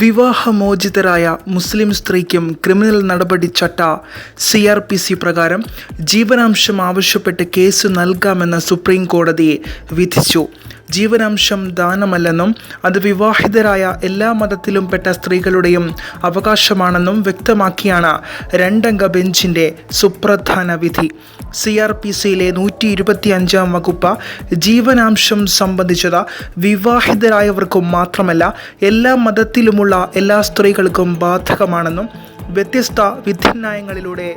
വിവാഹമോചിതരായ മുസ്ലിം സ്ത്രീക്കും ക്രിമിനൽ നടപടി ചട്ട സി ആർ പി സി പ്രകാരം ജീവനാംശം ആവശ്യപ്പെട്ട് കേസ് നൽകാമെന്ന് സുപ്രീം കോടതി വിധിച്ചു. ജീവനാംശം ദാനമല്ലെന്നും അത് വിവാഹിതരായ എല്ലാ മതത്തിലും പെട്ട സ്ത്രീകളുടെയും അവകാശമാണെന്നും വ്യക്തമാക്കിയാണ് രണ്ടംഗ ബെഞ്ചിന്റെ സുപ്രധാന വിധി. സി ആർ പി സിയിലെ നൂറ്റി ഇരുപത്തി അഞ്ചാം വകുപ്പ് ജീവനാംശം സംബന്ധിച്ചത് വിവാഹിതരായവർക്കും മാത്രമല്ല എല്ലാ മതത്തിലുമുള്ള എല്ലാ സ്ത്രീകൾക്കും ബാധകമാണെന്നും വ്യത്യസ്ത വിധിന്യായങ്ങളിലൂടെ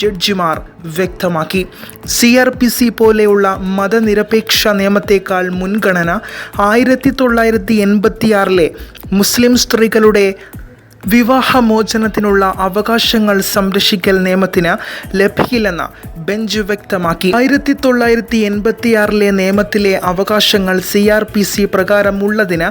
ജഡ്ജിമാർ വ്യക്തമാക്കി. സി ആർ പി സി പോലെയുള്ള മതനിരപേക്ഷ നിയമത്തേക്കാൾ മുൻഗണന ആയിരത്തി തൊള്ളായിരത്തി എൺപത്തിയാറിലെ മുസ്ലിം സ്ത്രീകളുടെ വിവാഹമോചനത്തിനുള്ള അവകാശങ്ങൾ സംരക്ഷിക്കൽ നിയമത്തിന് ലഭിക്കില്ലെന്ന് ബെഞ്ച് വ്യക്തമാക്കി. ആയിരത്തി തൊള്ളായിരത്തി എൺപത്തിയാറിലെ നിയമത്തിലെ അവകാശങ്ങൾ സി ആർ പി സി പ്രകാരമുള്ളതിന്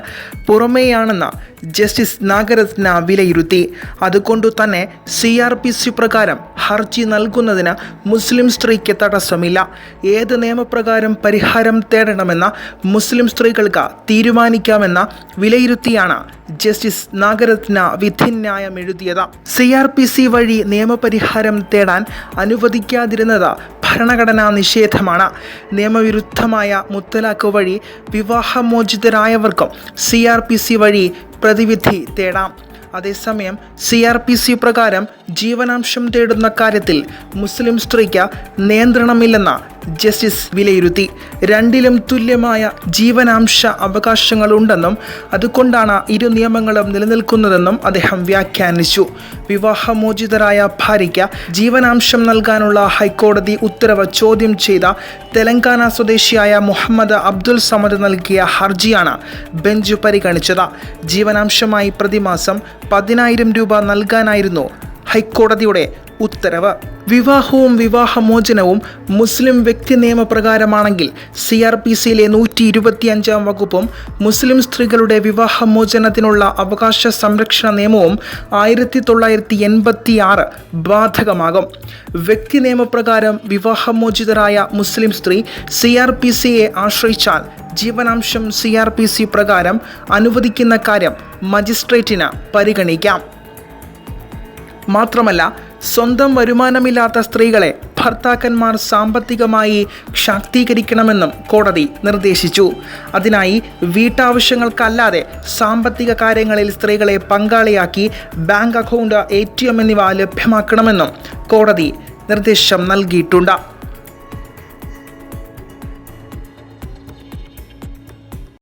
പുറമേയാണെന്ന് ജസ്റ്റിസ് നാഗരത്ന വിലയിരുത്തി. അതുകൊണ്ടു തന്നെ സി ആർ പി സി പ്രകാരം ഹർജി നൽകുന്നതിന് മുസ്ലിം സ്ത്രീക്ക് തടസ്സമില്ല. ഏത് നിയമപ്രകാരം പരിഹാരം തേടണമെന്ന് മുസ്ലിം സ്ത്രീകൾക്ക് തീരുമാനിക്കാമെന്ന വിലയിരുത്തിയാണ് ജസ്റ്റിസ് നാഗരത്ന വിധിന്യായം എഴുതിയത്. സി ആർ പി സി വഴി നിയമപരിഹാരം തേടാൻ അനുവദിക്കാതിരുന്നത് ഭരണഘടനാ നിഷേധമാണ്. നിയമവിരുദ്ധമായ മുത്തലാഖ് വഴി വിവാഹമോചിതരായവർക്കും സി ആർ പി സി വഴി പ്രതിവിധി തേടാം. അതേസമയം സി ആർ പി സി പ്രകാരം ജീവനാംശം തേടുന്ന കാര്യത്തിൽ മുസ്ലിം സ്ത്രീക്ക് നിയന്ത്രണമില്ലെന്ന് ജസ്റ്റിസ് വിലയിരുത്തി. രണ്ടിലും തുല്യമായ ജീവനാംശ അവകാശങ്ങളുണ്ടെന്നും അതുകൊണ്ടാണ് ഇരു നിയമങ്ങളും നിലനിൽക്കുന്നതെന്നും അദ്ദേഹം വ്യാഖ്യാനിച്ചു. വിവാഹമോചിതരായ ഭാര്യയ്ക്ക് ജീവനാംശം നൽകാനുള്ള ഹൈക്കോടതി ഉത്തരവ് ചോദ്യം ചെയ്ത തെലങ്കാന സ്വദേശിയായ മുഹമ്മദ് അബ്ദുൽ സമദ് നൽകിയ ഹർജിയാണ് ബെഞ്ച് പരിഗണിച്ചത്. ജീവനാംശമായി പ്രതിമാസം പതിനായിരം രൂപ നൽകാനായിരുന്നു ഹൈക്കോടതിയുടെ ഉത്തരവ്. വിവാഹവും വിവാഹമോചനവും മുസ്ലിം വ്യക്തി നിയമപ്രകാരമാണെങ്കിൽ സി ആർ പി സിയിലെ നൂറ്റി ഇരുപത്തിയഞ്ചാം വകുപ്പും മുസ്ലിം സ്ത്രീകളുടെ വിവാഹമോചനത്തിനുള്ള അവകാശ സംരക്ഷണ നിയമവും ആയിരത്തി തൊള്ളായിരത്തി എൺപത്തി ആറ് ബാധകമാകും. വ്യക്തി നിയമപ്രകാരം വിവാഹമോചിതരായ മുസ്ലിം സ്ത്രീ സി ആർ പി സിയെ ആശ്രയിച്ചാൽ ജീവനാംശം സി ആർ പി സി പ്രകാരം അനുവദിക്കുന്ന കാര്യം മജിസ്ട്രേറ്റിന് പരിഗണിക്കാം. മാത്രമല്ല സ്വന്തം വരുമാനമില്ലാത്ത സ്ത്രീകളെ ഭർത്താക്കന്മാർ സാമ്പത്തികമായി ശാക്തീകരിക്കണമെന്നും കോടതി നിർദ്ദേശിച്ചു. അതിനായി വീട്ടാവശ്യങ്ങൾക്കല്ലാതെ സാമ്പത്തിക കാര്യങ്ങളിൽ സ്ത്രീകളെ പങ്കാളിയാക്കി bank account A T M എന്നിവ ലഭ്യമാക്കണമെന്നും കോടതി നിർദ്ദേശം നൽകിയിട്ടുണ്ട്.